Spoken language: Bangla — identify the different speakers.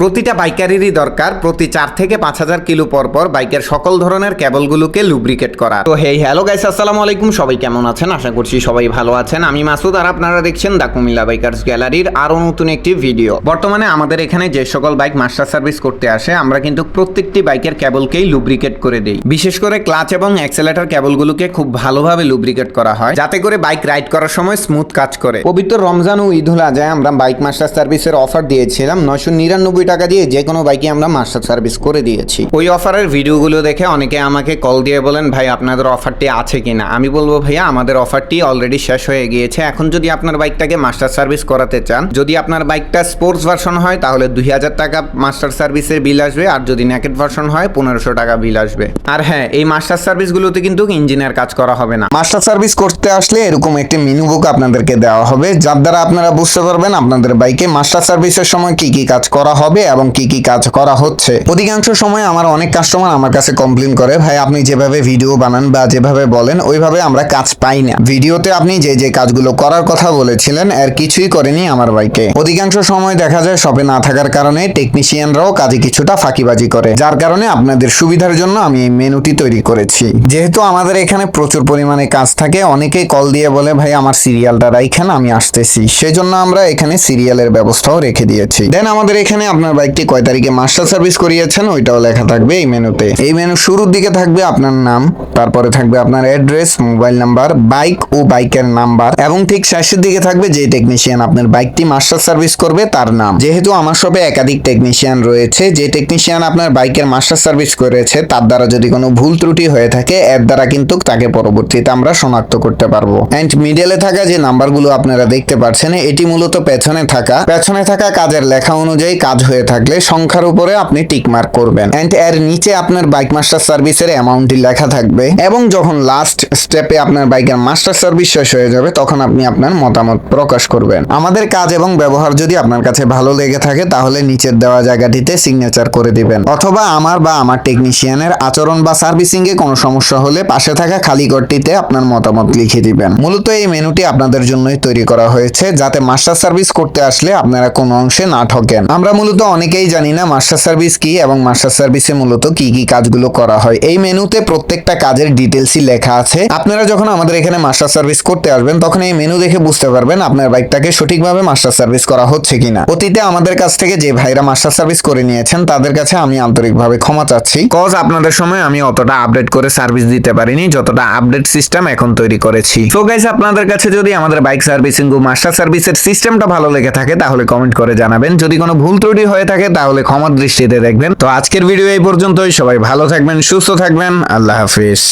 Speaker 1: প্রতিটা বাইকারেরই দরকার প্রতি চার থেকে পাঁচ হাজার কিলো পর পর বাইকের সকল ধরনের কেবলগুলোকে লুব্রিকেট করা। তো হেই হ্যালো গাইস আসসালামু আলাইকুম। সবাই কেমন আছেন? আশা করছি সবাই ভালো আছেন। আমি মাসুদ আর আপনারা দেখছেন দা কুমিল্লা বাইকার্স গ্যালারির আরও নতুন একটি ভিডিও বর্তমানে আমাদের এখানে যে সকল বাইক মাস্টার সার্ভিস করতে আসে, আমরা কিন্তু প্রত্যেকটি বাইকের কেবলকেই লুব্রিকেট করে দিই। বিশেষ করে ক্লাচ এবং অ্যাক্সেলেটার কেবলগুলোকে খুব ভালোভাবে লুব্রিকেট করা হয়, যাতে করে বাইক রাইড করার সময় স্মুথ কাজ করে। পবিত্র রমজান ও ঈদ উল আজহায় আমরা বাইক মাস্টার সার্ভিসের অফার দিয়েছিলাম নয়শো নিরানব্বই টাকা দিয়ে যে কোনো বাইকে আমরা মাস্টার সার্ভিস করে দিয়েছি। ওই অফারের ভিডিওগুলো দেখে অনেকে আমাকে কল দিয়ে বলেন ভাই আপনাদের অফারটি আছে কিনা? আমি বলব ভাইয়া আমাদের অফারটি অলরেডি শেষ হয়ে গিয়েছে। এখন যদি আপনার বাইকটাকে মাস্টার সার্ভিস করাতে চান যদি আপনার বাইকটা স্পোর্টস ভার্সন হয় তাহলে দুই হাজার টাকা মাস্টার সার্ভিসের বিল আসবে আর যদি নেকেট ভার্সন হয় পনেরোশো টাকা বিল আসবে। আর হ্যাঁ এই মাস্টার সার্ভিসগুলোতে কিন্তু ইঞ্জিনের কাজ করা হবে না। মাস্টার সার্ভিস করতে আসলে এরকম একটি মেনু বুক আপনাদেরকে দেওয়া হবে যার দ্বারা আপনারা বুঝতে পারবেন আপনাদের বাইকে মাস্টার সার্ভিসের সময় কি কি কাজ করা হবে। এবং কি কি কাজ করা হচ্ছে। অধিকাংশ সময় আমার অনেক কাস্টমার আমার কাছে কমপ্লেন করে, ভাই, আপনি যেভাবে ভিডিও বানান বা যেভাবে বলেন, ওইভাবে আমরা কাজ পাই না। ভিডিওতে আপনি যে যে কাজগুলো করার কথা বলেছিলেন, এর কিছুই করেনি আমার বাইকে অধিকাংশ সময় দেখা যায় শপে না থাকার কারণে টেকনিশিয়ানরাও কাজে কিছুটা ফাঁকিবাজি করে, যার কারণে আপনাদের সুবিধার জন্য আমি এই মেনুটি তৈরি করেছি। যেহেতু আমাদের এখানে প্রচুর পরিমাণে কাজ থাকে, অনেকেই কল দিয়ে বলে, ভাই, আমার সিরিয়ালটা রাইখান, আমি আসতেছি। সেজন্য আমরা এখানে সিরিয়ালের ব্যবস্থাও রেখে দিয়েছি। দেন আমাদের এখানে আপনার বাইকটি কয় তারিখে মাস্টার সার্ভিস করিয়েছেন, ওইটাও লেখা থাকবে এই মেনুতে এই মেনু শুরুর দিকে থাকবে আপনার নাম, তারপরে থাকবে আপনার অ্যাড্রেস মোবাইল নাম্বার বাইক ও বাইকের নাম্বার এবং ঠিক শেষের দিকে থাকবে যে টেকনিশিয়ান আপনার বাইকটি মাস্টার সার্ভিস করবে, তার নাম। যেহেতু আমার শপে একাধিক টেকনিশিয়ান রয়েছে, যে টেকনিশিয়ান আপনার বাইকের মাস্টার সার্ভিস করেছে, তার দ্বারা যদি কোনো ভুল ত্রুটি হয়ে থাকে, এর দ্বারা কিন্তু তাকে পরবর্তীতে আমরা শনাক্ত করতে পারব। এন্ড মিডলে থাকা যে নাম্বারগুলো আপনারা দেখতে পাচ্ছেন, এটি মূলত পেছনে থাকা। পেছনে থাকা কাজের লেখা অনুযায়ী কাজ হয়ে থাকলে সংখ্যার উপরে আপনি টিক মার্ক করবেন। এন্ড এর নিচে আপনার বাইক মাস্টার সার্ভিসের অ্যামাউন্টটি লেখা থাকবে। এবং যখন লাস্ট স্টেপে আপনার বাইকের মাস্টার সার্ভিস শেষ হয়ে যাবে, তখন আপনি আপনার মতামত প্রকাশ করবেন। আমাদের কাজ এবং ব্যবহার যদি আপনার কাছে ভালো লেগে থাকে, তাহলে নিচের দেওয়া জায়গাটিতে সিগনেচার করে দিবেন। অথবা আমার বা আমার টেকনিশিয়ানের আচরণ বা সার্ভিসিং এ কোনো সমস্যা হলে পাশে থাকা খালি ঘরটিতে আপনার মতামত লিখে দিবেন। মূলত এই মেনুটি আপনাদের জন্যই তৈরি করা হয়েছে, যাতে মাস্টার সার্ভিস করতে আসলে আপনারা কোনো অংশে না ঠকেন। আমরা মূলত অনেকেই জানি না মাস্টার সার্ভিস কি এবং মাস্টার সার্ভিসে মূলত কি কি কাজগুলো করা হয়। এই মেনুতে প্রত্যেকটা কাজের ডিটেলসই লেখা আছে। আপনারা যখন আমাদের এখানে মাস্টার সার্ভিস করতে আসবেন, তখন এই মেনু দেখে বুঝতে পারবেন আপনার বাইকটাকে সঠিকভাবে মাস্টার সার্ভিস করা হচ্ছে কিনা। অতীতে আমাদের কাছ থেকে যে ভাইরা মাস্টার সার্ভিস করে নিয়েছেন, তাদের কাছে আমি আন্তরিকভাবে ক্ষমা চাচ্ছি। কজ আপনাদের সময় আমি অতটা আপডেট করে সার্ভিস দিতে পারিনি, যতটা আপডেট সিস্টেম এখন তৈরি করেছি। সো গাইস আপনাদের কাছে যদি আমাদের বাইক সার্ভিসিং ও মাস্টার সার্ভিসের সিস্টেমটা ভালো লেগে থাকে, তাহলে কমেন্ট করে জানাবেন। যদি কোনো ভুল ত্রুটি হয়ে থাকে, তাহলে ক্ষমার দৃষ্টিতে দেখবেন। তো আজকের ভিডিও এই পর্যন্তই। সবাই ভালো থাকবেন, সুস্থ থাকবেন। আল্লাহ হাফিজ।